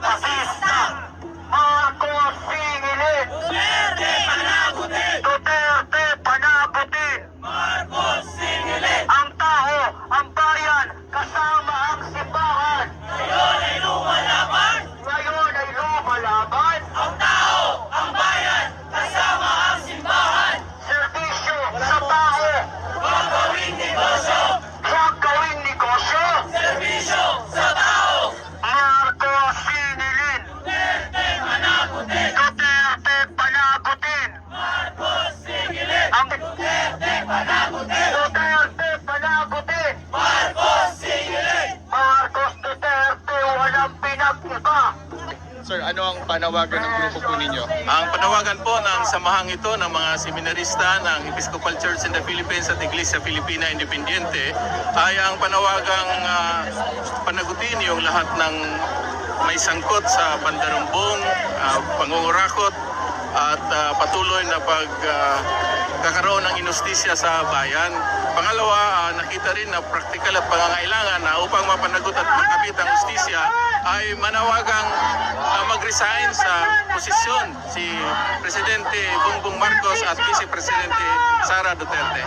Bye. Sir, ano ang panawagan ng grupo po ninyo? Ang panawagan po ng samahang ito ng mga seminarista ng Episcopal Church in the Philippines at Iglesia Filipina Independiente ay ang panawagang ah, panagutin yung lahat ng may sangkot sa pandarumbong, uh, pangungurakot at ah, patuloy na pag ah, kakaroon ng inustisya sa bayan. Pangalawa, ah, nakita rin na praktikal at pangangailangan na upang mapanagot at makabit ang ustisya ay manawagang ah, mag-resign sa posisyon si Presidente Bongbong Marcos at Vice Presidente Sara Duterte.